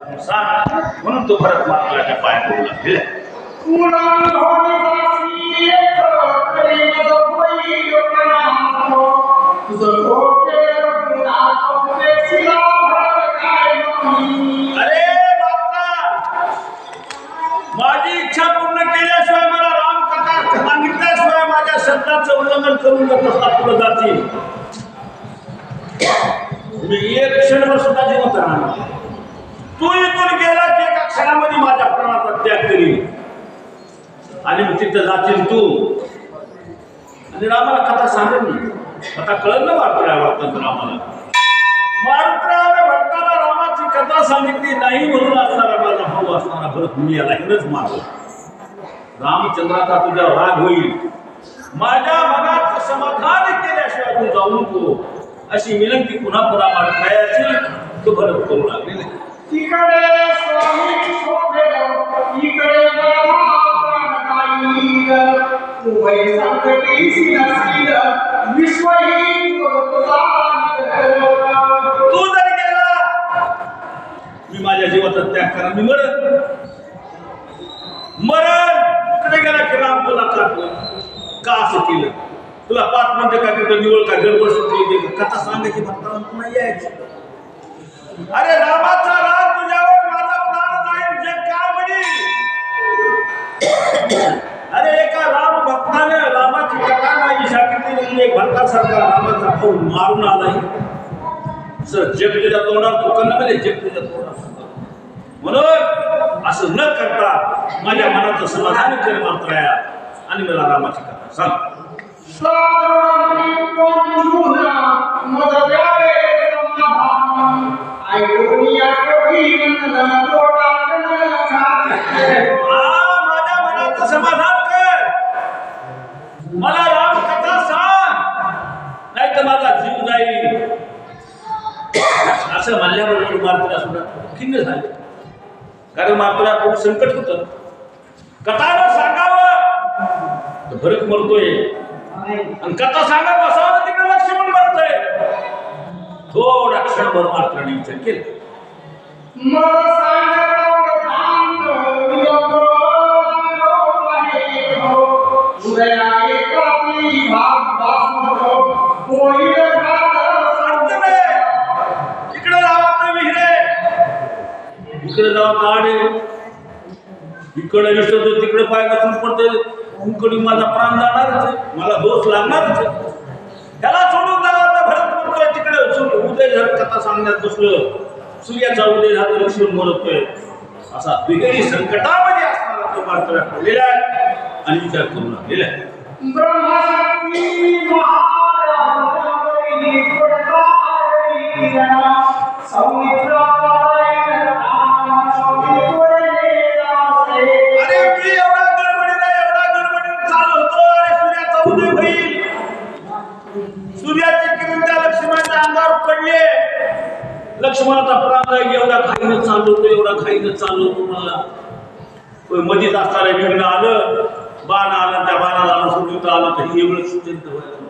म्हणून तो भरत मारला पाय पडू लागले माझी इच्छा पूर्ण केल्याशिवाय मला राम कथा सांगितल्याशिवाय माझ्या शब्दाचं उल्लंघन करून जर पुढे जातील मी एक क्षणभर सुद्धा जिवंत राहणार तू इथून गेला की एका क्षणामध्ये माझ्या प्राणाचा त्याग करील आणि मग तिथं जातील तू. आणि रामाला कथा सांगेल मी. आता कळलं ना वाटतं वाटतं रामाला? मारुत्राने म्हणताना रामाची कथा सांगितली नाही म्हणून असणारा माझा भाऊ असणारा भरत मी याला हिनच मारला. रामचंद्राचा तुझ्या राग होईल. माझ्या मनात समाधान केल्याशिवाय तू जाऊ नको. अशी विनंती पुन्हा पुन्हा मारण्याची तो भरत करू लागलेली इकडे स्वामी शोभेल इकडे उभय संकटी विश्वही तू जर गेला मी माझ्या जीवाचा त्याग करा. मी मरण मरण इकडे गेला की राम तुला का? का असं केलं? तुला पाच मिनिटं का तिथं निवड का गडबड सुटली? कथा सांगायची भक्ताला पुन्हा यायची. अरे रामाचा राम भाऊ मारून आलाय. सर जग तुझ्या तोंडात दुकान मिळेल जग तुझ्या तोंडात म्हणून असं न करता माझ्या मनाचं समाधान कर मात्र. आणि मला रामाची कथा सांग. माझ्या मनाचं समाधान कर मला राम कथा सांग नाही तर माझा जीव जाईल असं म्हणल्याबरोबर मारुतीला सुद्धा खिन्न झाले. कारण मारुतीला खूप संकट होतं. कथा सांगावं. भरत मरतोय. आणि कथा सांगत बसावं तिकडे लक्ष्मण मरतोय थोडा क्षणभर मात्राने विचार केला. अडचण आहे. इकडे जावा तर विहिरे इकडे जावा ताडे इकडे विसरतो तिकडे पाय घासून पडते उकडे माझा प्राण जाणारच आहे. मला दोष लागणारच आहे. त्याला सोडून जावा तर भरत म्हणतोय तिकडे. उदय झालं कथा सांगण्यात बसलं. सूर्याचा उदय झाला लक्ष्मण बोलतोय. असा बिगडी संकटामध्ये असणारा तो मात्र पडलेला आहे. आणि विचार करून लागलेला आहे. लक्ष्मणाचा प्राण आहे एवढा घाईनं चालवतो एवढा घाईनं चाललो मला होय, मधीच असणारे आलं बाण आलं त्या बाणाला अनुसरून आलं तर हे एवढं सुचंत व्हायला